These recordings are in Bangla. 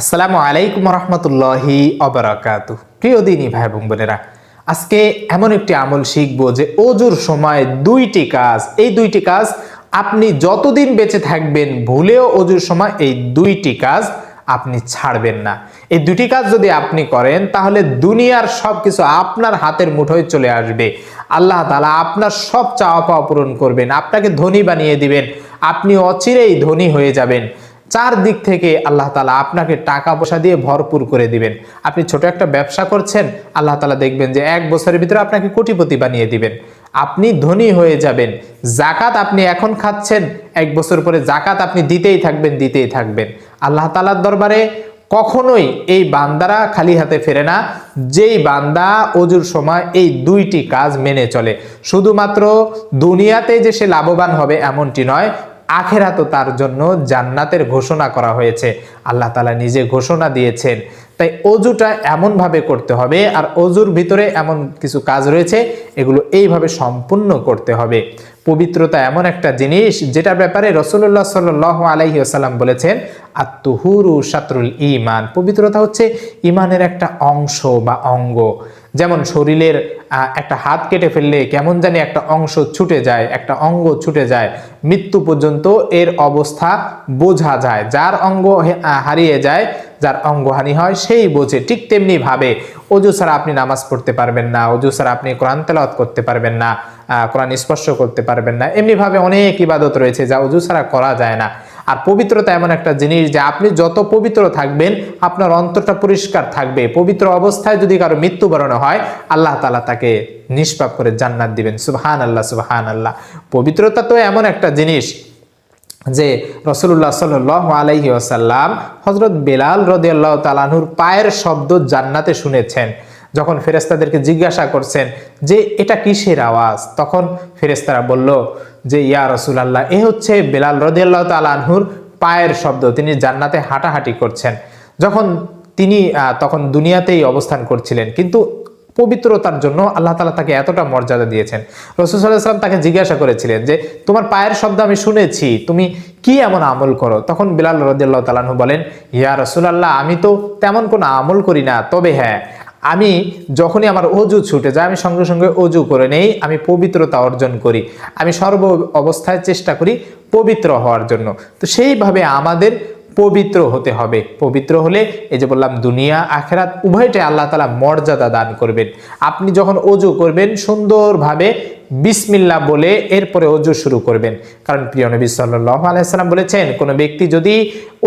আসসালামু আলাইকুম রহমতুল্লাহি অবরাকাত প্রিয় দিনী ভাই বোন বোনেরা, আজকে এমন একটি আমল শিখব যে অজুর সময় দুইটি কাজ, এই দুইটি কাজ আপনি যতদিন বেঁচে থাকবেন ভুলেও অজুর সময় এই দুইটি কাজ আপনি ছাড়বেন না। এই দুটি কাজ যদি আপনি করেন, তাহলে দুনিয়ার সব কিছু আপনার হাতের মুঠোয় চলে আসবে। আল্লাহ তালা আপনার সব চাওয়া পাওয়া পূরণ করবেন, আপনাকে ধনী বানিয়ে দিবেন, আপনি অচিরেই ধনী হয়ে যাবেন। চারদিক থেকে আল্লাহ তালা আপনাকে টাকা পয়সা দিয়ে ভরপুর করে দিবেন। আপনি ছোট একটা ব্যবসা করছেন, আল্লাহ তালা দেখবেন যে এক বছরের ভিতরে আপনাকে কোটিপতি বানিয়ে দিবেন। আপনি ধনী হয়ে যাবেন, জাকাত আপনি এখন খাচ্ছেন, এক বছর পরে জাকাত আপনি দিতেই থাকবেন দিতেই থাকবেন। আল্লাহ তালার দরবারে কখনোই এই বান্দারা খালি হাতে ফেরে না, যেই বান্দা অজুর সময় এই দুইটি কাজ মেনে চলে। শুধুমাত্র দুনিয়াতে যে সে লাভবান হবে এমনটি নয় আখেরাতও তার জন্য জান্নাতের ঘোষণা করা হয়েছে। আল্লাহ তালা নিজে ঘোষণা দিয়েছেন। তাই অজুটা এমনভাবে করতে হবে আর অজুর ভিতরে এমন কিছু কাজ রয়েছে, এগুলো এইভাবে সম্পূর্ণ করতে হবে। পবিত্রতা এমন একটা জিনিস যেটার ব্যাপারে রসুল্লাহ সাল আলাইহি আসাল্লাম বলেছেন আত্মহুরু সাতরুল ইমান পবিত্রতা হচ্ছে ইমানের একটা অংশ বা অঙ্গ। যেমন শরীরের একটা হাত কেটে ফেললে কেমন জানি একটা অংশ ছুটে যায়, একটা অঙ্গ ছুটে যায়। মৃত্যু পর্যন্ত এর অবস্থা বোঝা যায়। যার অঙ্গ হারিয়ে যায়, যার অঙ্গহানি হয়, সেই বোঝে। ঠিক তেমনি ভাবে অজু ছাড়া আপনি নামাজ পড়তে পারবেন না, অজু ছাড়া আপনি কোরআন তেলাওয়াত করতে পারবেন না। কোরআন স্পর্শ করতে পারবেন না। এমনিভাবে অনেক ইবাদত রয়েছে যা অজু ছাড়া করা যায় না। আর পবিত্রতা এমন একটা জিনিস যে আপনি যত পবিত্র থাকবেন, আপনার অন্তরটা পরিষ্কার থাকবে। পবিত্র অবস্থায় যদি কারও মৃত্যুবরণ হয়, আল্লাহ তালা তাকে নিষ্পাপ করে জান্নাত দিবেন। সুবহান আল্লাহ সুবহান আল্লাহ পবিত্রতা তো এমন একটা জিনিস যে রসুল্লাহ সাল আলাইহি আসাল্লাম হজরত বেলাল রদিয়াল্লাহ তালাহুর পায়ের শব্দ জান্নাতে শুনেছেন। যখন ফেরেস্তাদেরকে জিজ্ঞাসা করছেন যে, এটা কিসের আওয়াজ? তখন ফেরেস্তারা বলল, যে, ইয়া রসুল আল্লাহ এ হচ্ছে বেলাল রদিয়াল্লাহ তালাহুর পায়ের শব্দ। তিনি জান্নাতে হাঁটাহাঁটি করছেন। যখন তিনি তখন দুনিয়াতেই অবস্থান করছিলেন, কিন্তু পবিত্রতার জন্য আল্লাহ তালা তাকে এতটা মর্যাদা দিয়েছেন। রসুল সাল্লাম তাকে জিজ্ঞাসা করেছিলেন যে, তোমার পায়ের শব্দ আমি শুনেছি, তুমি কি এমন আমল করো? তখন বিলাল রদিয়াল্লাহ তালাহু বলেন, ইয়া রসুল আল্লাহ আমি তো তেমন কোনো আমল করি না, তবে হ্যাঁ আমি যখনই আমার অজু ছুটে যায়, আমি সঙ্গে সঙ্গে অজু করে নেই, আমি পবিত্রতা অর্জন করি, আমি সর্ব অবস্থায় চেষ্টা করি পবিত্র হওয়ার জন্য। তো সেইভাবে আমাদের পবিত্র হতে হবে। পবিত্র হলে এই যে বললাম, দুনিয়া, আখেরাত, উভয়টাই আল্লাহ তালা মর্যাদা দান করবেন। আপনি যখন অজু করবেন, সুন্দরভাবে বিসমিল্লা বলে এরপরে অজু শুরু করবেন। কারণ প্রিয় নবী সাল্লাহ আলাইসাল্লাম বলেছেন, কোনো ব্যক্তি যদি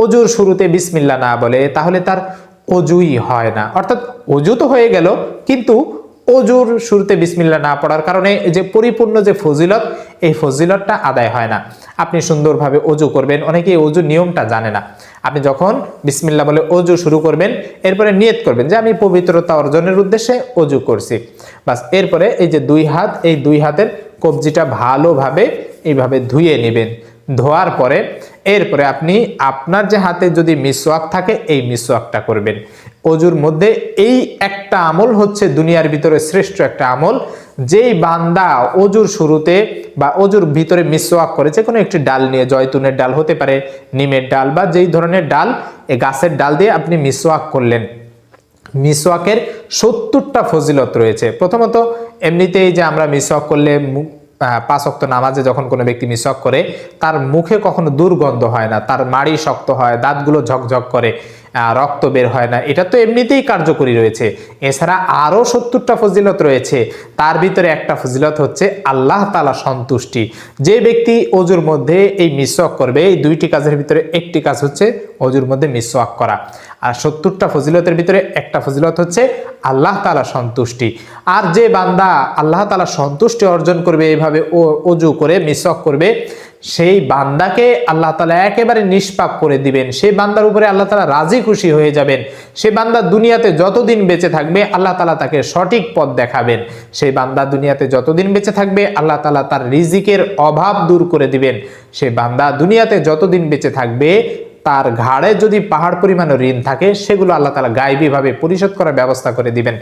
অজুর শুরুতে বিসমিল্লা না বলে, তাহলে তার অজুই হয় না। অর্থাৎ অজু তো হয়ে গেল, কিন্তু অজুর শুরুতে বিসমিল্লা না পড়ার কারণে যে পরিপূর্ণ যে ফজিলত, এই ফজিলতটা আদায় হয় না। আপনি সুন্দরভাবে অজু করবেন অনেকে অজুর নিয়মটা জানে না। আপনি যখন বিসমিল্লা বলে অজু শুরু করবেন, এরপরে নিয়ত করবেন যে আমি পবিত্রতা অর্জনের উদ্দেশ্যে অজু করছি। বাস, এরপরে এই যে দুই হাত, এই দুই হাতের কবজিটা ভালোভাবে এইভাবে ধুয়ে নেবেন। ধোয়ার পরে এরপরে আপনি আপনার যে হাতে যদি মিসওয়াক থাকে, এই মিসওয়াকটা করবেন। অজুর মধ্যে এই একটা আমল হচ্ছে দুনিয়ার ভিতরে শ্রেষ্ঠ একটা আমল। যেই বান্দা অজুর শুরুতে বা অজুর ভিতরে মিসওয়াক করেছে কোনো একটি ডাল নিয়ে, জয়তুনের ডাল হতে পারে, নিমের ডাল বা যেই ধরনের ডাল এই গাছের ডাল দিয়ে আপনি মিসওয়াক করলেন। মিসওয়াকের সত্তরটা ফজিলত রয়েছে। প্রথমত, এমনিতেই যে আমরা মিসওয়াক করলে পাঁচ অক্ত নামাজে যখন কোনো ব্যক্তি মিসক করে, তার মুখে কখনো দুর্গন্ধ হয় না, তার মাড়ি শক্ত হয়, দাঁতগুলো ঝকঝক করে। রক্ত বের হয় না। এটা তো এমনিতেই কার্যকরী রয়েছে। এছাড়া আরও সত্তরটা ফজিলত রয়েছে। তার ভিতরে একটা ফজিলত হচ্ছে আল্লাহ তালা সন্তুষ্টি। যে ব্যক্তি অজুর মধ্যে এই মিসওয়াক করবে, এই দুইটি কাজের ভিতরে একটি কাজ হচ্ছে অজুর মধ্যে মিসওয়াক করা। আর সত্তরটা ফজিলতের ভিতরে একটা ফজিলত হচ্ছে আল্লাহ তালা সন্তুষ্টি। আর যে বান্দা আল্লাহ তালা সন্তুষ্টি অর্জন করবে এইভাবে ও অজু করে মিসওয়াক করবে সেই বান্দাকে আল্লাহ তালা একেবারে নিষ্পাপ করে দিবেন। সেই বান্দার উপরে আল্লাহ তালা রাজি খুশি হয়ে যাবেন। সে বান্দা দুনিয়াতে যতদিন বেঁচে থাকবে, আল্লাহ তালা তাকে সঠিক পথ দেখাবেন। সেই বান্দা দুনিয়াতে যতদিন বেঁচে থাকবে, আল্লাহ তালা তার রিজিকের অভাব দূর করে দিবেন। সে বান্দা দুনিয়াতে যতদিন বেঁচে থাকবে তার ঘাড়ে যদি পাহাড় পরিমাণ ঋণ থাকে, সেগুলো আল্লাহ তালা গায়েবীভাবে পরিশোধ করার ব্যবস্থা করে দিবেন।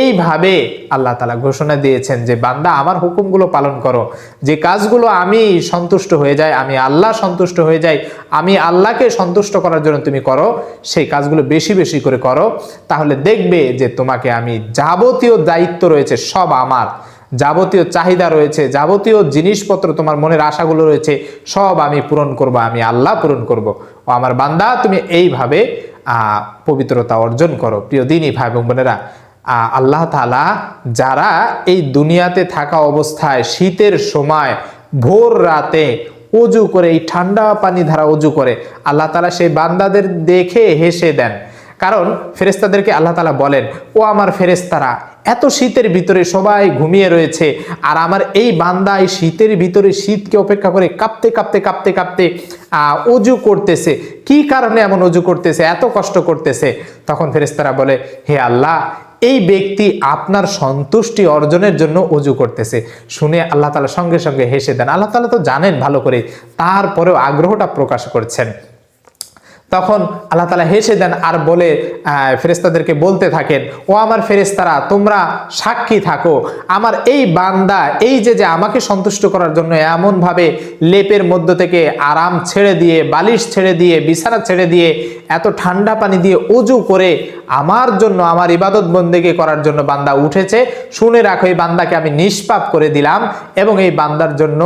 এইভাবে আল্লাহ তালা ঘোষণা দিয়েছেন যে, বান্দা, আমার হুকুমগুলো পালন করো। যে কাজগুলো আমি সন্তুষ্ট হয়ে যাই, আমি আল্লাহ সন্তুষ্ট হয়ে যাই, আমি আল্লাহকে সন্তুষ্ট করার জন্য তুমি করো, সেই কাজগুলো বেশি বেশি করে করো, তাহলে দেখবে যে তোমাকে আমি যাবতীয় দায়িত্ব রয়েছে, সব আমার। যাবতীয় চাহিদা রয়েছে, যাবতীয় জিনিসপত্র তোমার মনের আশাগুলো রয়েছে, সব আমি পূরণ করব, আমি আল্লাহ পূরণ করব। ও আমার বান্দা, তুমি এইভাবে পবিত্রতা অর্জন করো। প্রিয় দিনই ভাই এবং বোনেরা আল্লাহ তালা যারা এই দুনিয়াতে থাকা অবস্থায় শীতের সময় ভোর রাতে অজু করে, এই ঠান্ডা পানি ধারা অজু করে, আল্লাহ তালা সেই বান্দাদের দেখে হেসে দেন। কারণ ফেরেস্তাদেরকে আল্লাহ তালা বলেন, ও আমার ফেরেস্তারা এত শীতের ভিতরে সবাই ঘুমিয়ে রয়েছে, আর আমার এই বান্দা এই শীতের ভিতরে শীতকে অপেক্ষা করে কাঁপতে কাঁপতে কাঁপতে কাঁপতে অজু করতেছে। কি কারণে এমন অজু করতেছে, এত কষ্ট করতেছে? তখন ফেরেস্তারা বলে, হে আল্লাহ, এই ব্যক্তি আপনার সন্তুষ্টি অর্জনের জন্য অজু করতেছে। শুনে আল্লাহ তালা সঙ্গে সঙ্গে হেসে দেন। আল্লাহ তালা তো জানেন ভালো করে, তারপরেও আগ্রহটা প্রকাশ করছেন। তখন আল্লাহ তালা হেসে দেন আর বলে ফেরেস্তাদেরকে বলতে থাকেন, ও আমার ফেরেস্তারা তোমরা সাক্ষী থাকো। আমার এই বান্দা, এই যে যে আমাকে সন্তুষ্ট করার জন্য এমনভাবে লেপের মধ্য থেকে আরাম ছেড়ে দিয়ে, বালিশ ছেড়ে দিয়ে, বিছানা ছেড়ে দিয়ে, এত ঠান্ডা পানি দিয়ে অজু করে আমার জন্য, আমার ইবাদত বন্দেগে করার জন্য বান্দা উঠেছে, শুনে রাখো, এই বান্দাকে আমি নিষ্পাপ করে দিলাম এবং এই বান্দার জন্য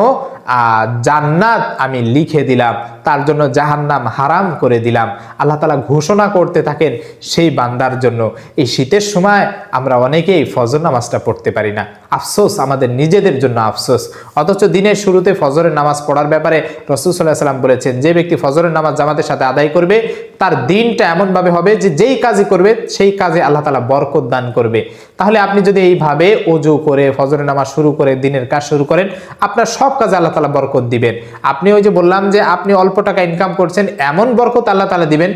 জান্নাত আমি লিখে দিলাম। তার জন্য জাহান্নাম হারাম করে দিলাম। আল্লাহ তালা ঘোষণা করতে থাকেন সেই বান্দার জন্য। এই শীতের সময় আমরা অনেকেই ফজর নামাজটা পড়তে পারি না। আফসোস, আমাদের নিজেদের জন্য আফসোস। অথচ দিনের শুরুতে ফজরের নামাজ পড়ার ব্যাপারে রসুল সাল্লাহ সাল্লাম বলেছেন, যে ব্যক্তি ফজরের নামাজ জামাতের সাথে আদায় করবে, তার দিনটা এমনভাবে হবে যে যেই কাজই করবে, সেই কাজে আল্লাহ তালা বরকত দান করবে। তাহলে আপনি যদি এইভাবে অজু করে ফজরের নামাজ শুরু করে দিনের কাজ শুরু করেন, আপনার সব কাজে আল্লাহ তালা বরকত দিবেন। আপনি ওই যে বললাম যে আপনি অল্প টাকা ইনকাম করছেন, এমন বরকত আল্লাহ তালা দিবেন,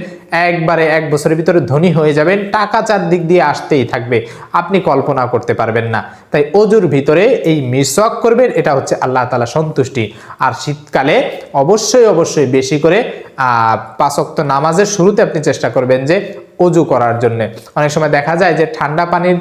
একবারে এক বছরের ভিতরে ধনী হয়ে যাবেন, টাকা চারদিক দিয়ে আসতেই থাকবে, আপনি কল্পনা করতে পারবেন না। তাই অজুর ভিতরে এই মিসওয়াক করবেন, এটা হচ্ছে আল্লাহ তালা সন্তুষ্টি। আর শীতকালে অবশ্যই অবশ্যই বেশি করে আহ পাঁচক্ত নামাজের শুরুতে আপনি চেষ্টা করবেন যে অজু করার জন্য। অনেক সময় দেখা যায় যে ঠান্ডা পানির,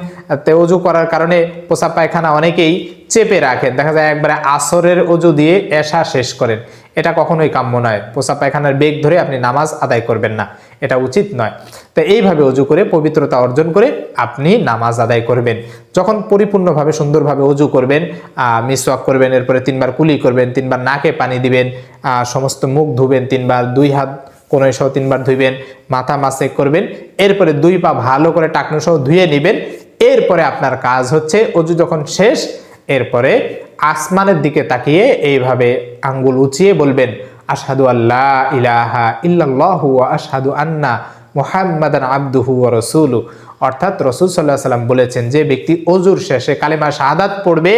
তে অজু করার কারণে পোষা পায়খানা অনেকেই চেপে রাখেন। দেখা যায় একবারে আসরের অজু দিয়ে এশা শেষ করেন। এটা কখনোই কাম্য নয়। পোষা পায়খানার বেগ ধরে আপনি নামাজ আদায় করবেন না। এটা উচিত নয়। তো এইভাবে অজু করে পবিত্রতা অর্জন করে আপনি নামাজ আদায় করবেন। যখন পরিপূর্ণভাবে সুন্দরভাবে অজু করবেন মিসওয়াক করবেন, এরপরে তিনবার কুলি করবেন, তিনবার নাকে পানি দিবেন সমস্ত মুখ ধুবেন, তিনবার দুই হাত কোনো সহ তিনবার ধুইবেন, মাথা মাসেক করবেন, এরপরে দুই পা ভালো করে টাকনো সহ ধুয়ে নেবেন, এরপরে আপনার কাজ হচ্ছে অজু যখন শেষ, এরপরে আসমানের দিকে তাকিয়ে এইভাবে আঙ্গুল উঁচিয়ে বলবেন আসাদু আল্লাহ ইলাহা ইল্লাল্লাহু আসাদু আন্না মুহাম্মাদান আব্দুহু রাসূলু অর্থাৎ রসুল সাল্লাহ সাল্লাম বলেছেন, যে ব্যক্তি অজুর শেষে কালেমা শাহাদাত পড়বে,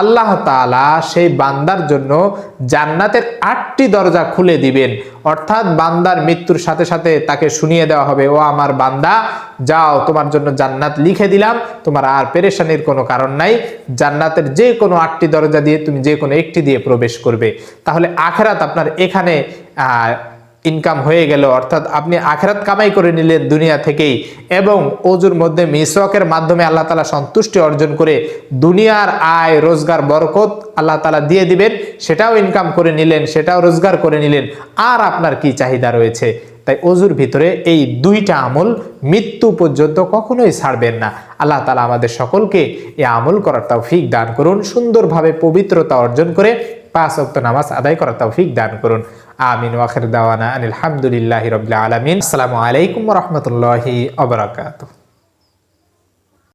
আল্লাহ তাআলা সেই বান্দার জন্য জান্নাতের আটটি দরজা খুলে দিবেন। অর্থাৎ বান্দার মৃত্যুর সাথে সাথে তাকে শুনিয়ে দেওয়া হবে, ও আমার বান্দা, যাও, তোমার জন্য জান্নাত লিখে দিলাম, তোমার আর পেরেশানির কোনো কারণ নাই, জান্নাতের যে কোনো আটটি দরজা দিয়ে তুমি যে কোনো একটি দিয়ে প্রবেশ করবে। তাহলে আখেরাত আপনার এখানে ইনকাম হয়ে গেল, অর্থাৎ আপনি আখেরাত কামাই করে নিলেন দুনিয়া থেকেই এবং অজুর মধ্যে মিসওয়াকের মাধ্যমে আল্লাহ তালা সন্তুষ্টি অর্জন করে দুনিয়ার আয়, রোজগার, বরকত আল্লাহ তালা দিয়ে দিবেন, সেটাও ইনকাম করে নিলেন, সেটাও রোজগার করে নিলেন। আর আপনার কি চাহিদা রয়েছে? তাই অজুর ভিতরে এই দুইটা আমল মৃত্যু পর্যন্ত কখনোই ছাড়বেন না। আল্লাহ তালা আমাদের সকলকে এই আমল করার তৌফিক দান করুন, সুন্দরভাবে পবিত্রতা অর্জন করে পাঁচ অক্ত নামাজ আদায় করার তৌফিক দান করুন। আমিন ওয়াখির দাওয়ানা আলহামদুলিল্লাহ রবিল্লা আলমিন আসসালামু আলাইকুম রহমতুল্লাহি আবরাকাতুহ